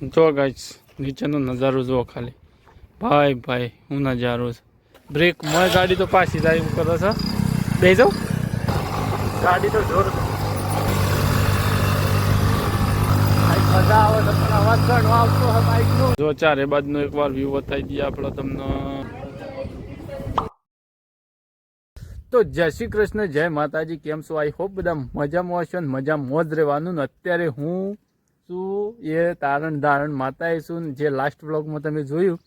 જો ગાઈસ નીચેનો નજારો જુઓ ખાલી. ભાઈ ભાઈ હું નજારો છે. બ્રેક મોય ગાડી તો પાછી જાય એમ કરો છો. બે જાઉં ગાડી તો જોર. જો ચારે બાજુનો એકવાર વ્યૂ બતાવી દઈએ આપણે તમને. તો જય શ્રી કૃષ્ણ જય માતાજી કેમ છો? આઈ હોપ બધા મજામાં હશો ને મજા મોજ રહેવાનું. ને અત્યારે હું છું એ તારણ ધારણ માતાએ છું ને જે લાસ્ટ વ્લોગમાં તમે જોયું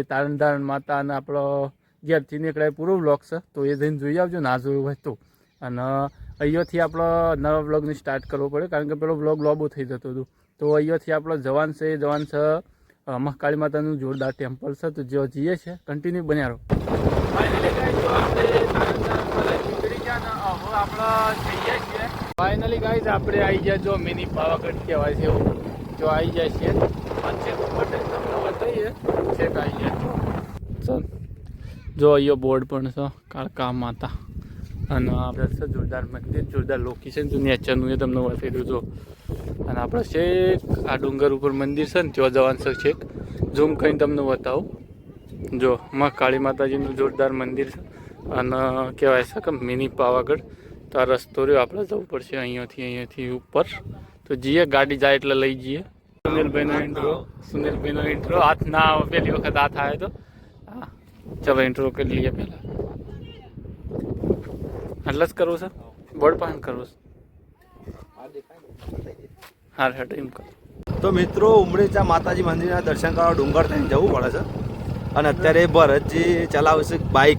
એ તારણ ધારણ માતા અને આપણો ઘેરથી નીકળાય પૂરો બ્લોગ છે, તો એ જઈને જોઈ આવજો ના જોયું હોય તો. અને અહીંયાથી આપણો નવા બ્લોગને સ્ટાર્ટ કરવો પડે, કારણ કે પેલો વ્લોગ લોબો થઈ જતો હતું. તો અહીંયાથી આપણો જવાન છે, એ જવાન છે મહાકાળી માતાનું જોરદાર ટેમ્પલ છે, તો જો જઈએ છે કન્ટિન્યુ બન્યા રહો. ફાઇનલી ગાઈઝ આપણે આવી ગયા જો મિની પાવાગઢ કહેવાય છે એવું. જો આવી જાય છે વચ્ચે માટે તમને બતાવીએ છેક આવી જાય ચાલ. જો અહીંયા બોર્ડ પણ છે કાળકા માતા અને આપણે છે જોરદાર મંદિર, જોરદાર લોકેશન જો નેચરનું એ તમને બતાવી દઉં જો અને આપણે છેક આ ડુંગર ઉપર મંદિર છે ને, ત્યાં જવાનું છે છેક. ઝૂમ કરીને તમને બતાવું. જો, માં કાળી માતાજીનું જોરદાર મંદિર છે. અને કહેવાય છે કે મિની પાવાગઢ. તો આ રસ્તો રહ્યો. આપણે જવું પડશે અહીંયાથી અહીંયાથી ઉપર. તો જઈએ ગાડી જાય એટલે લઈ જઈએ. સુનિલભાઈનો ઇન્ટ્રો સુનિલભાઈનો ઇન્ટ્રો હાથ ના પહેલી વખત હાથ આવે તો. હા. ચલો ઇન્ટ્રો કરી લઈએ પહેલાં. એટલે જ કરવું છે? બોર્ડ પાન કરવું છે. હા હેટ એમ કર. તો મિત્રો ઉમરેચા માતાજી મંદિરના દર્શન કરવા ડુંગર થઈને જવું પડે છે. અને અત્યારે ભરતજી ચલાવે છે બાઇક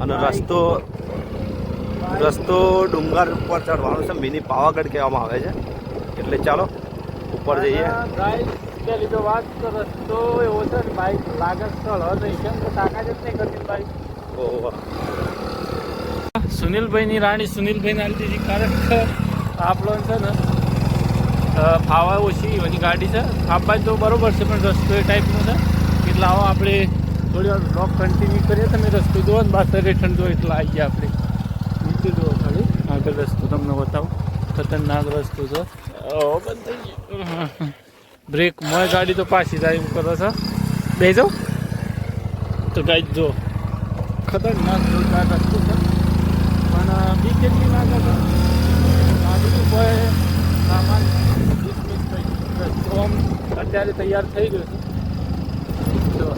અને રસ્તો રસ્તો ડુંગર ઉપર ચડવાનો છે. મિની પાવાગઢ કહેવામાં આવે છે. એટલે ચાલો ઉપર જઈએ. તો વાત તો રસ્તો એવો છે ને બાઈક લાગે સ્થળ નહીં કેમ કે તાકાત જ નહીં કરતી બાઈક ઓહો. સુનિલભાઈની રાણી સુનિલભાઈ નાલતીજી કારણ આપલો આપણો છે ને ફાવા ઓછી એની ગાડી છે. ફાવા તો બરોબર છે પણ રસ્તો એ ટાઈપનો છે. એટલે આવો આપણે થોડી વાર બ્લોક કન્ટિન્યુ કરીએ. તમે રસ્તો જોવો ને રિટર્ન જુઓ એટલે આવી ગયા આપણે. આગળ રસ્તો તમને બતાવું. ખતરનાક રસ્તો છે. બંધ થઈ ગયો. બ્રેક મોય ગાડી તો પાછી જાય એમ કરો છો બે જાઉં તો ગાઈ જો. ખતરનાક જોરદાર રસ્તો છે. પણ બી કેટલી લાગે છે ગાડી ઉપર સામાન થઈ. આમ અત્યારે તૈયાર થઈ ગયું છે. જો,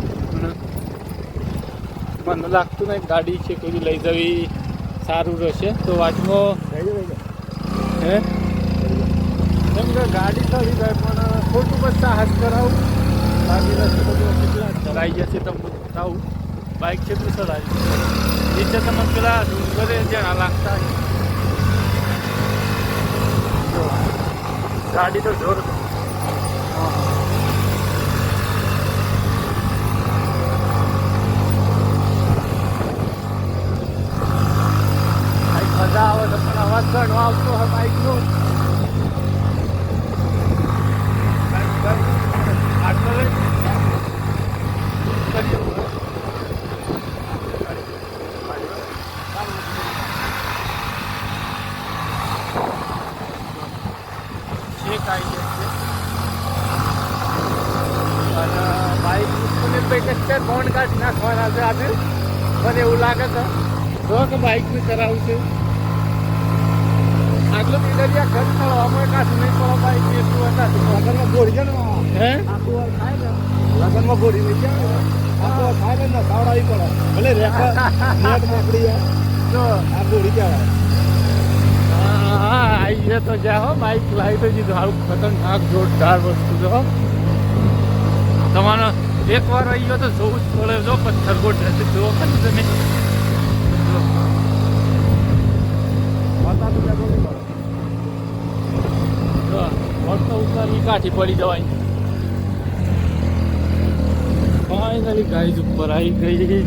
મને લાગતું નહીં ગાડી છે કોઈ લઈ જવી. સારું રહેશે. તો વાતમાં હે? એમ ગાડી ચડી જાય, પણ ખોટું બસ સાહસ કરાવું. બાકી રસ્તો બધો કેટલા ચલાઈ જશે બાઇક કેટલું ચલાવી. નીચે તમે પેલા ડુંગરે જ્યાં લાગતા. ગાડી તો જોર બાઈક મજા આવે તો પણ અવાજ ઘણો આવતો હોય છે ફોન કાઢી નાખવાના છે આજે મને એવું લાગે છે જો કે બાઇક બી કરાવું છે. આટલું પીડરિયા ઘર સ્થળો અમે કાઢી નહીં પડો બાઈક ને એટલું હતા લગનમાં ગોળી છે ને હે લગનમાં ગોળી નહીં જાય થાય ને સાવડાવી પડે ભલે રેખા નેટ જાય જો આ ગોળી કહેવાય હા જાય તો જ્યાં હો બાઈક લાવી તો જીધું સારું ખતરનાક જોરદાર વસ્તુ છે હો તમારો એક વાર આવી ગયો તો જોવું જ પડે જો, પથ્થર ગોટ જુઓ. ખાલી તમે જો. માતા તો ત્યાં ગોળી પડે જો, પડી જવાય ગાઈઝ ઉપર આવી ગઈ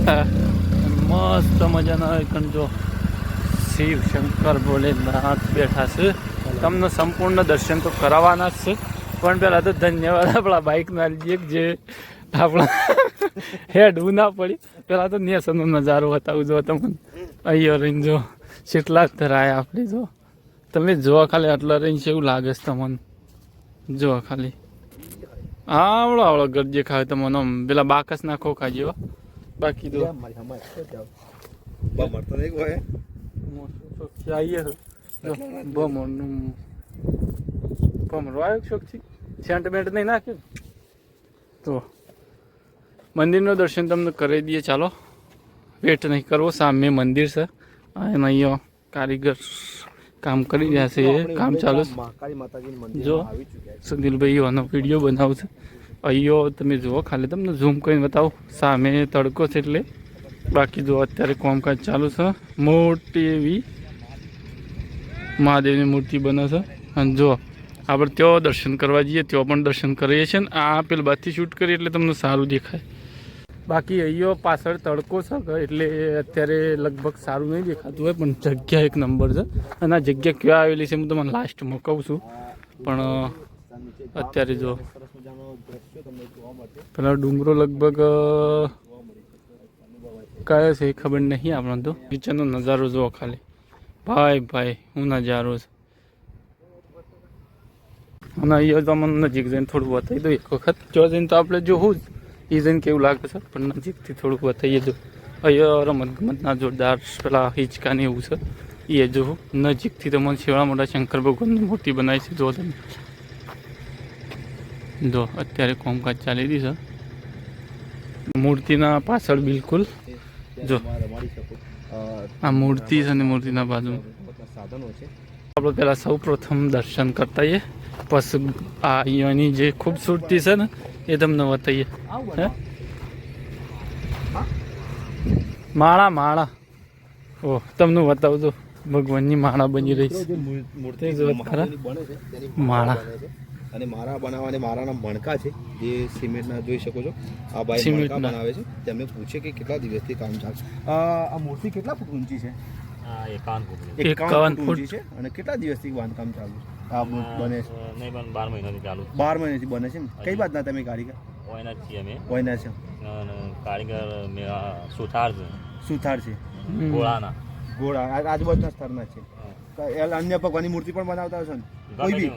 મસ્ત મજાના જો શિવ શંકર ભોલેનાથ બેઠા છે. તમને સંપૂર્ણ દર્શન તો કરાવવાના જ છે. પણ પહેલાં તો ધન્યવાદ આપણા બાઇકના લીધે જે આપણા હેડવું ના પડી. પહેલાં તો નેસનનો નજારો બતાવું જો તમને. અહીંયા રહીને જો કેટલાક ધરાય આપણે જો. તમે જોવા ખાલી આટલા રહીને છે એવું લાગે છે તમને. જોવા ખાલી. આવડો આવડો ગરજે ખાવે મને આમ. પેલા બાકસ નાખો ખોખા હો. બાકી તો જાવ સેન્ટિમેન્ટ નહીં નાખ્યું? તો મંદિરનું દર્શન તમને કરી દઈએ ચાલો. વેટ નહીં કરવો સામે મંદિર છે. અને અહીંયા કારીગર કામ કરી રહ્યા છે કામ ચાલુ છે. જો. સુનિલભાઈ આનો વીડિયો બનાવશે. અહીંયો તમે જુઓ ખાલી તમને ઝૂમ કરીને બતાવો. સામે તડકો છે એટલે બાકી જો અત્યારે કામકાજ ચાલુ છે. મોટી એવી મહાદેવની મૂર્તિ બને છે. અને જો આપણે ત્યાં દર્શન કરવા જઈએ ત્યાં પણ દર્શન કરીએ છીએ. ને આ પેલ બાથી શૂટ કરીએ એટલે તમને સારું દેખાય. બાકી અહીંયો પાછળ તડકો છે એટલે અત્યારે લગભગ સારું નહીં દેખાતું હોય, પણ જગ્યા એક નંબર છે. અને આ જગ્યા ક્યાં આવેલી છે હું તમને લાસ્ટમાં કહું છું. પણ અત્યારે જો તમને જોવા પેલા ડુંગરો લગભગ કયો છે એ ખબર નહીં આપણને તો. નીચેનો નજારો જુઓ ખાલી. ભાઈ ભાઈ, હું નજારો છે. અને અહીંયા તો મને નજીક જઈને થોડું બતાવી દઉં એક વખત. જો જઈને તો આપણે જોવું જ. એ જઈને કેવું લાગે છે? પણ નજીકથી થોડુંક બતાવીએ જો અહીંયા રમત ગમતના જોરદાર પેલા હિંચકાને એવું છે. એ જો નજીકથી તો મને શિવળા મોટા શંકર ભગવાનની મૂર્તિ બનાવી છે જો તમે. જો અત્યારે કોમકાજ ચાલી રહી છે. મૂર્તિના પાછળ બિલકુલ. જો. આ મૂર્તિ છે અને મૂર્તિના છે. આપણે પહેલાં સૌ પ્રથમ દર્શન કરતા આવીએ. પછી આ અહીંયાની જે ખૂબસૂરતી છે ને એ તમને બતાવીએ. હે? માળા માળા. ઓહ તમને બતાવજો. ભગવાનની માળા બની રહી છે. માળા. અને મારા બનાવવાની મારાના મણકા છે જે સિમેન્ટના જોઈ શકો છો. આ ભાઈ મણકા બનાવે છે. તેમને પૂછે કે કેટલા દિવસથી કામ ચાલશે આ આ મૂર્તિ કેટલા ફૂટ ઊંચી છે? એકાવન ફૂટ. ઊંચી છે અને કેટલા દિવસથી બાંધકામ ચાલુ છે? આ મૂર્તિ બને છે. નહીં પણ બાર મહિનાથી ચાલુ બાર મહિનાથી બને છે ને કઈ બાજના તમે કારીગર? ઓયના છીએ અમે. વયના છે? કારીગર સુથાર છે. સુથાર છે. ગોળાના. ઘોડા આજુબાજુના સ્તરના છે. એ અન્ય ભગવાનની મૂર્તિ પણ બનાવતા હશો ને? કોઈ બી?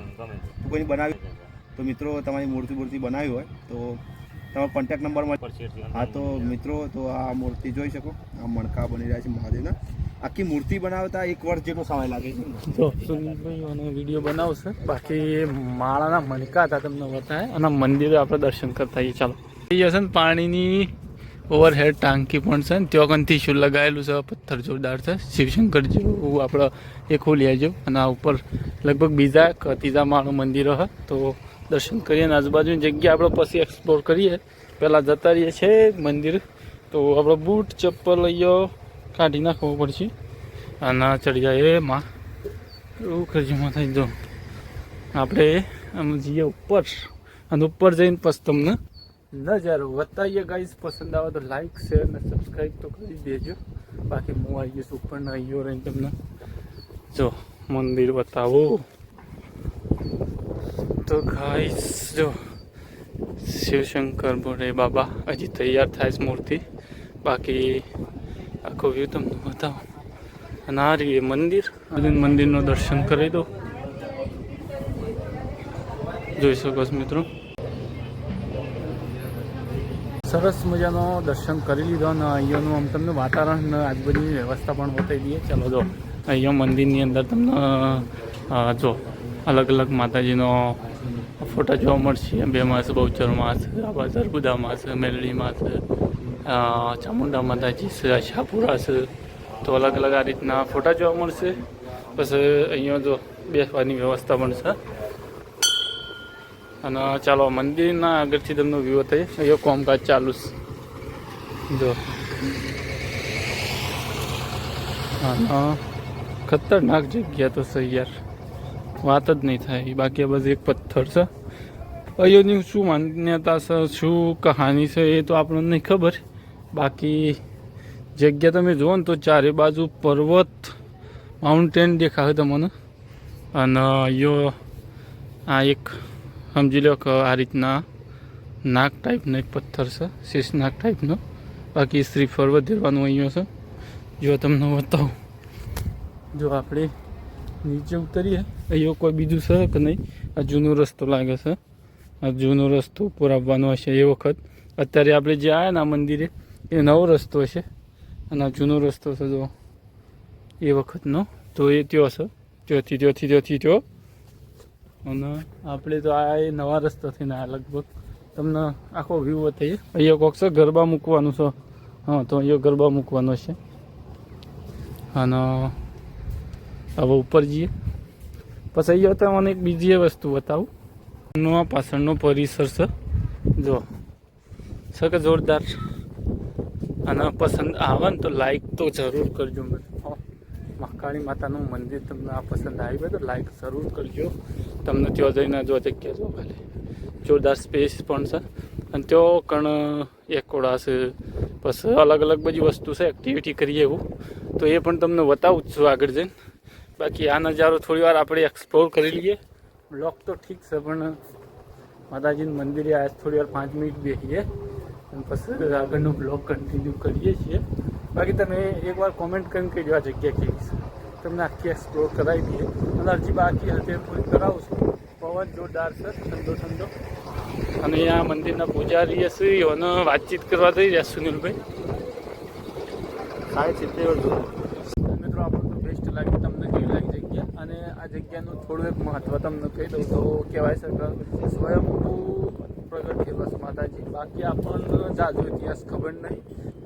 કોઈની બનાવી તો મિત્રો તમારી મૂર્તિ મૂર્તિ બનાવી હોય તો તમારો કોન્ટેક્ટ નંબર મળે હા તો મિત્રો તો આ મૂર્તિ જોઈ શકો. આ મણકા બની રહ્યા છે મહાદેવના. આખી મૂર્તિ બનાવતા એક વર્ષ જેટલો સમય લાગે છે. જો, સુનિલભાઈ અને વીડિયો બનાવશે? બાકી માળાના મણકા હતા તમને બતાવે. અને મંદિરે આપણે દર્શન કરતા આવીએ. ચાલો. એ હશે ને પાણીની ઓવરહેડ ટાંકી પણ છે ને, ત્યાં કંથી શું લગાવેલું છે, પથ્થર જોરદાર છે. શિવશંકર જેવું આપણે એ ખોલી આવજો અને આ ઉપર લગભગ બીજા ત્રીજા માળું મંદિર હ. તો દર્શન કરીએ અને આજુબાજુની જગ્યા આપણે પછી એક્સપ્લોર કરીએ. પહેલાં જતા રહીએ છે મંદિર. તો આપણે બૂટ, ચપ્પલ અહીંયા કાઢી નાખવું પડશે. અને ચડી જાય એમાં એવું ખર્ચમાં થઈ જો. આપણે આમ જઈએ ઉપર. અને ઉપર જઈને પછી તમને નજારો વતાવીએ ગાઈસ પસંદ આવે તો લાઈક શેર અને સબસ્ક્રાઈબ તો કરી દેજો. બાકી હું આવી જઈશ ઉપર અહીંયા રહીને તમને. જો, મંદિર બતાવો. તો ગાઈસ જો, શિવશંકર બોરે બાબા, હજી તૈયાર થાય મૂર્તિ. બાકી આખો વ્યૂ તમને બતાવો. અને આ રહ્યું મંદિર મંદિરનું દર્શન કરી દો. જોઈ શકો છો મિત્રો. સરસ મજાનો દર્શન કરી લીધો અને અહીંયાનું આમ તમને વાતાવરણ આજુબાજુની વ્યવસ્થા પણ બતાવી દઈએ. ચાલો જો, અહીંયા મંદિરની અંદર તમને જો, અલગ અલગ માતાજીનો ફોટા જોવા મળશે. બે માસ બહુચર માસ જરબુદા માસ મેલડી માસ ચામુંડા માતાજી છે છે. તો અલગ અલગ આ રીતના ફોટા જોવા મળશે. પછી અહીંયા જો બેસવાની વ્યવસ્થા પણ છે અને ચાલો, મંદિરના આગળથી તમને વ્યૂ થઈ અહીંયા કોમકાજ ચાલુ છે. જો. અને ખતરનાક જગ્યા તો છે યાર. વાત જ નહીં થાય. બાકી બસ એક પથ્થર છે. અહીંયાની શું માન્યતા છે, શું કહાની છે એ તો આપણને નહીં ખબર. બાકી જગ્યા તમે જુઓ ને તો ચારે બાજુ પર્વત માઉન્ટેન દેખાય તમને. અને યો આ એક સમજી લો કે આ રીતના નાક ટાઈપનો એક પથ્થર છે શીશ નાક ટાઈપનો બાકી શ્રીફળ વધેરવાનું અહીંયા છે. જો તમને બતાવું. જો આપણે નીચે ઉતરીએ. અહીંયા કોઈ બીજું છે કે નહીં? આ જૂનો રસ્તો લાગે છે. આ જૂનો રસ્તો ઉપર આવવાનો હશે એ વખત. અત્યારે આપણે જે આવ્યા ને આ મંદિરે એ નવો રસ્તો છે. અને આ જૂનો રસ્તો છે જો. એ વખતનો. તો એ ત્યો છે. ત્યોથી ત્યોથી ત્યોથી ત્યો. અને આપણે તો આ એ નવા રસ્તો થઈને આ લગભગ. તમને આખો વ્યૂ બતાવીએ. અહીંયા કોક છે ગરબા મૂકવાનું છે. હા, તો અહીંયા ગરબા મૂકવાનો છે. અને હવે ઉપર જઈએ. પછી અહીંયા તમને એક બીજી વસ્તુ બતાવું. નો પાછળનો પરિસર છે. જો. છે કે જોરદાર? અને પસંદ આવે ને તો લાઈક તો જરૂર કરજો મને. મહાકાળી માતાનું મંદિર તમને આ પસંદ આવી હોય તો લાઈક જરૂર કરજો. તમને ત્યાં જઈને જો જગ્યા જો ભલે. જોરદાર સ્પેસ પણ છે. અને ત્યાં કણ એકોડા છે પછી અલગ અલગ બધી વસ્તુ છે એક્ટિવિટી કરીએ એવું. તો એ પણ તમને બતાવું છું આગળ જઈને. બાકી આ નજારો થોડી વાર આપણે એક્સપ્લોર કરી લઈએ. બ્લોક તો ઠીક છે, પણ માતાજીનું મંદિરે આજ થોડી વાર પાંચ મિનિટ બેસીએ. અને પછી આગળનો બ્લોગ કન્ટિન્યુ કરીએ છીએ. બાકી તમે એકવાર કોમેન્ટ કરીને કહી દો આ જગ્યા કેવી છે. તમને આખી એક્સપ્લોર કરાવી દઈએ. અને હજી બાકી અત્યારે પૂરી કરાવશું પવન જોરદાર છે ઠંડો ઠંડો. અને અહીંયા મંદિરના પૂજારી હશે અને વાતચીત કરવા જઈ રહ્યા સુનિલભાઈ. સાઠ સિત્તેર મિત્રો આપણને બેસ્ટ લાગી તમને કેવી લાગી જગ્યા? અને આ જગ્યાનું થોડું એક મહત્વ તમને કહી દઉં તો કહેવાય છે કે સ્વયંભૂ પ્રગટ થયેલો માતાજી. બાકી આપણને જાજો ઇતિહાસ ખબર નહીં.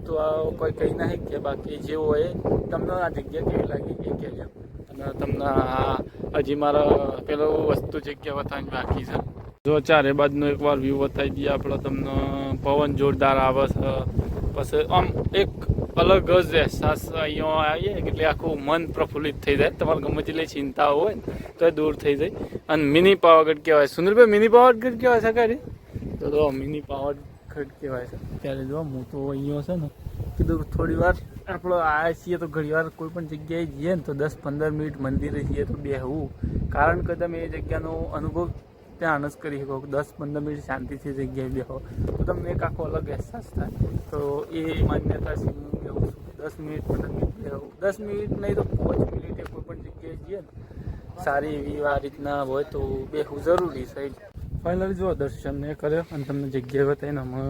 તો કોઈ કહી નહીં કે બાકી જે હોય તમને આ જગ્યા કેવી લાગી એ કહેજો. અને તમને હજી મારા પેલો વસ્તુ જગ્યા બતાવવાની બાકી છે. જો ચારે બાજુનો એકવાર વ્યૂ બતાવી દઈએ આપણે તમને. પવન જોરદાર આવે છે. પછી આમ એક અલગ જ અહેસાસ અહીંયા આવીએ એટલે આખું મન પ્રફુલ્લિત થઈ જાય. તમારે ગમે તેટલી ચિંતા હોય તો એ દૂર થઈ જાય. અને મિની પાવાગઢ કહેવાય. સુનિલભાઈ, મિની પાવાગઢ કહેવાય છે ખરી તો જો મિની ખટ કહેવાય છે. ત્યારે જો હું તો અહીંયા છે ને, કીધું થોડી વાર આપણો આ છીએ તો ઘણી વાર કોઈ જગ્યાએ જઈએ ને તો દસ પંદર મિનિટ મંદિરે જઈએ તો બેહવું. કારણ કે તમે એ જગ્યાનો અનુભવ ત્યાં જ કરી શકો દસ પંદર મિનિટ શાંતિથી જગ્યાએ બેહો. તો તમને એક આખો અલગ અહેસાસ થાય. તો એ માન્યતાથી હું કહેવું છું. દસ મિનિટ પંદર મિનિટ બેહવું દસ મિનિટ નહીં તો પાંચ મિનિટે કોઈ પણ જગ્યાએ જઈએ ને, સારી એવી આ રીતના હોય તો બેહવું જરૂરી છે. ફાઇનલી જો, દર્શન મેં કર્યો અને તમને જગ્યા બતાવીને અમે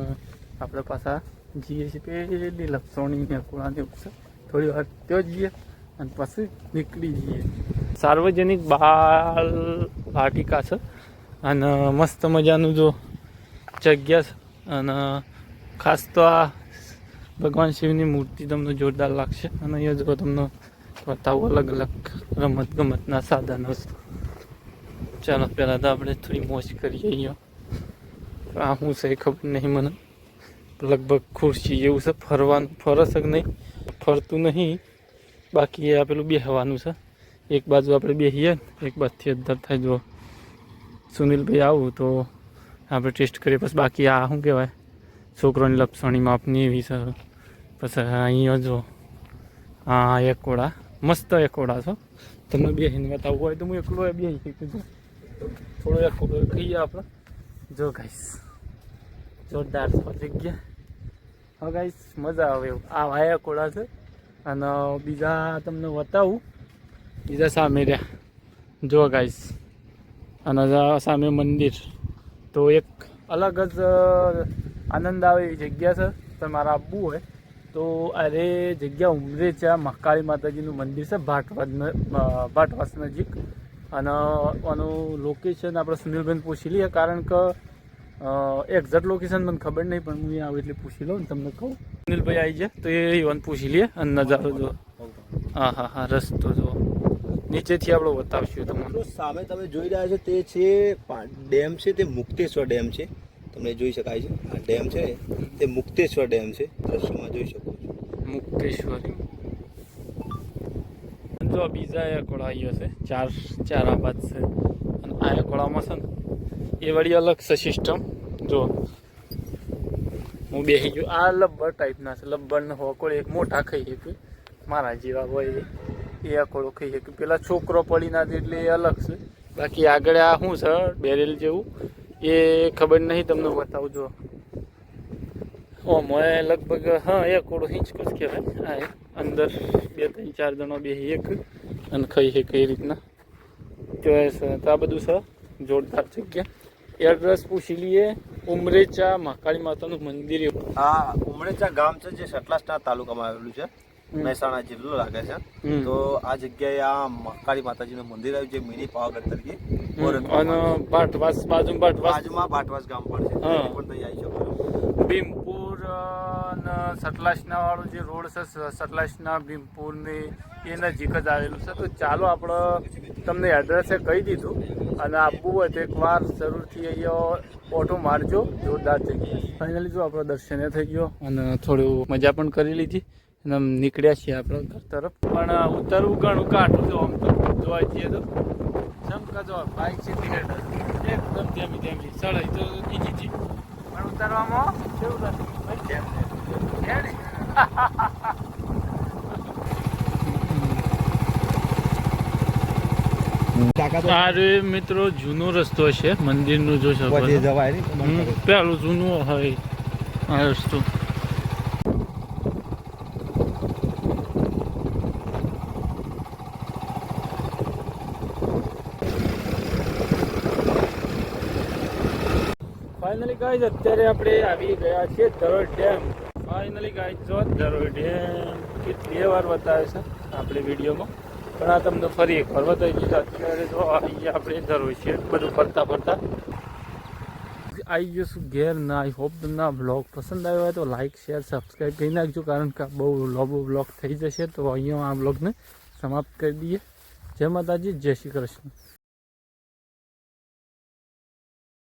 આપણે પાછા જઈએ છીએ પેલી લપસોણી ને કુળાની ઉપર. થોડી વાર ત્યાં જઈએ અને પછી નીકળી જઈએ. સાર્વજનિક બાલ વાટિકા છે અને મસ્ત મજાનું જો જગ્યા છે. અને ખાસ તો આ ભગવાન શિવની મૂર્તિ તમને જોરદાર લાગશે. અને અહીંયા જો તમને બતાવું અલગ અલગ રમત ગમતના સાધનો છે. ચાલો પહેલાં તો આપણે થોડી મોજ કરીએ અહીંયા. આ શું છે ખબર નહીં મને. લગભગ ખુરશી જેવું છે, ફરવાનું ફરસ કે નહીં, ફરતું નહીં. બાકી એ પેલું બેહવાનું છે. એક બાજુ આપણે બેસીએ ને એક બાજુથી અંદર થાય. જો સુનિલભાઈ આવું તો આપણે ટેસ્ટ કરીએ. પછી બાકી આ શું કહેવાય? છોકરોની લપસણી માપની એવી છે. પછી અહીંયા જો, આ એકોડા મસ્ત એકોડા છો. તમને બેહીને બતાવવું હોય તો હું એકલો બે શીખું છું. થોડો એકોડો કહીએ આપણે. જો ગાઈસ જોરદાર જગ્યા. હા ગાઈસ મજા આવે એવું. આ વાયા કોળા છે. અને બીજા તમને બતાવું. બીજા સામે રહ્યા. જો ગાઈસ અને સામે મંદિર. તો એક અલગ જ આનંદ આવે એવી જગ્યા છે. તમારે આવવું હોય. તો અરે જગ્યા ઉમરે છે આ મહાકાળી માતાજીનું મંદિર છે ભાટવાદ ભાટવાસ નજીક. અને આનું લોકેશન આપણે સુનિલબેન પૂછી લઈએ કારણ કે એક્ઝેક્ટ લોકેશન મને ખબર નહીં પણ હું આવું એટલે પૂછી લઉં ને તમને કહું. સુનિલભાઈ આવી જાય તો એ ઈવન પૂછી લઈએ અને નજારો જો હા હા હા રસ્તો જો નીચેથી આપણે બતાવશું તમને. સામે તમે જોઈ રહ્યા છો તે છે ડેમ છે તે મુક્તેશ્વર ડેમ છે. તમને જોઈ શકાય છે. આ ડેમ છે તે મુક્તેશ્વર ડેમ છે. દ્રશ્યમાં જોઈ શકો છો. મુક્તેશ્વરી. જો બીજા એકોળા આવ્યો છે. ચાર ચાર આબાદ છે. અને આ એકોળામાં છે ને, એ વળી અલગ છે સિસ્ટમ જો, હું બેસી ગયો. આ લબ્બર ટાઈપના છે. લબ્બરનો હોકોળ એક મોટા ખાઈ શકે. મારા જેવા હોય એ. અકોળો ખાઈ શકે. પેલા છોકરો પડી ના દે એટલે એ અલગ છે. બાકી આગળ આ શું છે? બેરેલ જેવું. એ ખબર નહીં, તમને બતાવું. જો ઓ મોએ લગભગ હા એક ઓળો હિંચકો જ કહેવાય હા એ. અંદર બે ત્રણ ચાર જણો બે એક અને ખાઈ છે કઈ રીતના તો એ તો આ બધું છે જોરદાર જગ્યા એડ્રેસ પૂછી લઈએ ઉમરેચા મહાકાળી માતાનું મંદિર. આ ઉમરેચા ગામ છે જે સતલાસના તાલુકામાં આવેલું છે મહેસાણા જિલ્લો લાગે છે તો આ જગ્યાએ આ મહાકાળી માતાજીનું મંદિર આવ્યું છે મિની પાવાગઢ તરીકે. અને આવે ભાટવાસ બાજુ ભાટવાસ બાજુમાં ભાટવાસ ગામ પણ છે હા. પણ ત્યાં આવી શકો ભીમપુર અ, ને સતલાસના વાળો જે રોડ છે સતલાસના ભીમપુરની એ નજીક જ આવેલું છે. તો ચાલો આપણે તમને એડ્રેસે કહી દીધું અને આપવું હોય તો એકવાર જરૂરથી અહીંયા ઓટો મારજો જોરદાર જગ્યાએ ફાઇનલી જો આપણો દર્શને થઈ ગયો અને થોડું મજા પણ કરી લીધી અને નીકળ્યા છીએ આપણે ઘર તરફ. પણ ઉતરવું ઘણું કાઠું જો આમ તો. જોવા જઈએ તો. ચમકા જો બાઇક છે એકદમ ધેમી ધેમી સળાઈ તો બીજી પણ ઉતારવામાં કેવું રેડી? આ રે મિત્રો જૂનો રસ્તો છે મંદિરનું જો છો પછી જવાય નહીં હમ, પેલું જૂનું હોય આ રસ્તો. ફાઇનલી ગાઈઝ અત્યારે આપણે આવી ગયા છીએ ધરોઈ ડેમ. ફાઇનલી ગાઈઝ જો ધરોઈ ડેમ કેટલી વાર બતાવે છે આપણે વિડીયોમાં. પણ આ તમને ફરી એક વાર બતાવી દીધું. અત્યારે જો અહીંયા આપણે ધરોઈ છે, બધું ફરતા ફરતા. આવી ગયો છું ઘેર. ના આઈ હોપ તમને બ્લોગ પસંદ આવ્યો હોય તો લાઇક શેર સબસ્ક્રાઈબ કરી નાખજો, કારણ કે બહુ લાંબો બ્લોગ થઈ જશે. તો અહીંયા આ બ્લોગને સમાપ્ત કરી દઈએ. જય માતાજી, જય શ્રી કૃષ્ણ.